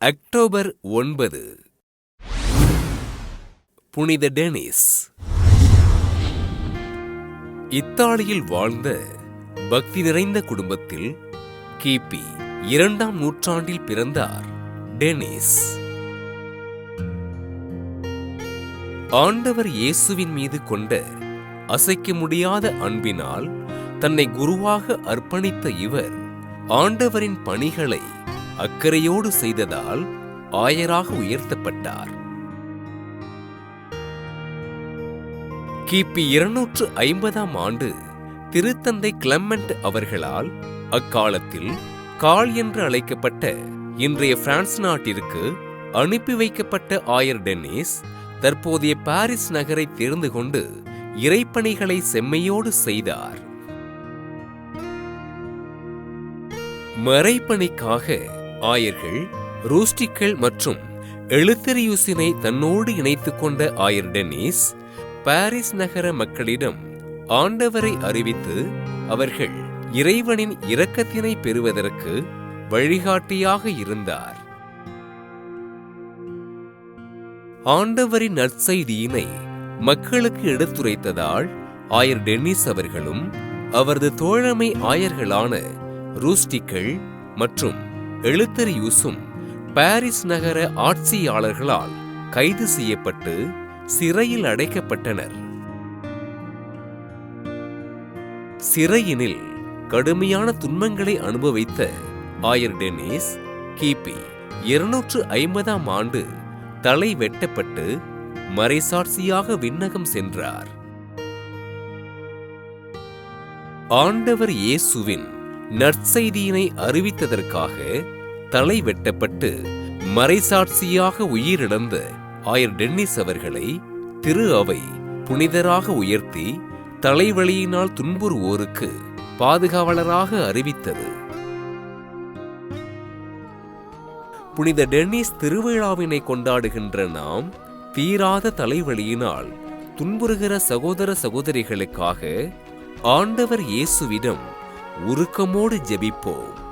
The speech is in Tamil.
அக்டோபர் ஒன்பது. புனித டெனிஸ். இத்தாலியில் வாழ்ந்த பக்தி நிறைந்த குடும்பத்தில் கிபி இரண்டாம் நூற்றாண்டில் பிறந்தார் டெனிஸ். ஆண்டவர் இயேசுவின் மீது கொண்ட அசைக்க முடியாத அன்பினால் தன்னை குருவாக அர்ப்பணித்த இவர் ஆண்டவரின் பணிகளை அக்கறையோடு செய்ததால் ஆயராக உயர்த்தப்பட்டார். கிபி இருநூற்று ஐம்பதாம் ஆண்டு திருத்தந்தை கிளமெண்ட் அவர்களால் அக்காலத்தில் கால் என்று அழைக்கப்பட்ட இன்றைய பிரான்ஸ் நாட்டிற்கு அனுப்பி வைக்கப்பட்ட ஆயர் டென்னிஸ் தற்போதைய பாரிஸ் நகரை தேர்ந்து கொண்டு இறைப்பணிகளை செம்மையோடு செய்தார். மறைப்பணிக்காக ஆயர்கள் ரூஸ்டிக்கள் மற்றும் எழுத்தறியூசினை தன்னோடு இணைத்துக் கொண்ட ஆயர் டென்னிஸ் பாரிஸ் நகர மக்களிடம் ஆண்டவரை அறிவித்து அவர்கள் இறைவனின் இரக்கத்தினை பெறுவதற்கு வழிகாட்டியாக இருந்தார். ஆண்டவரின் நற்செய்தியினை மக்களுக்கு எடுத்துரைத்ததால் ஆயர் டென்னிஸ் அவர்களும் அவரது தோழமை ஆயர்களான ரூஸ்டிக்கள் மற்றும் எழுத்தறியூசும் பாரிஸ் நகர ஆட்சியாளர்களால் கைது செய்யப்பட்டு சிறையில் அடைக்கப்பட்டனர். சிறையினில் கடுமையான துன்பங்களை அனுபவித்த ஆயர் டெனிஸ் கிபி இருநூற்று ஐம்பதாம் ஆண்டு தலை வெட்டப்பட்டு மறைசாட்சியாக விண்ணகம் சென்றார். ஆண்டவர் இயேசுவின் நற்செய்தியினை அறிவித்ததற்காக தலை வெட்டப்பட்டு மறைசாட்சியாக உயிரிழந்த ஆயர் டென்னிஸ் அவர்களை திரு அவை புனிதராக உயர்த்தி தலைவலியினால் துன்புறுவோருக்கு பாதுகாவலராக அறிவித்தது. புனித டென்னிஸ் திருவிழாவினை கொண்டாடுகின்ற நாம் தீராத தலைவலியினால் துன்புறுகிற சகோதர சகோதரிகளுக்காக ஆண்டவர் இயேசுவிடம் உருக்கமோடு ஜெபிப்போம்.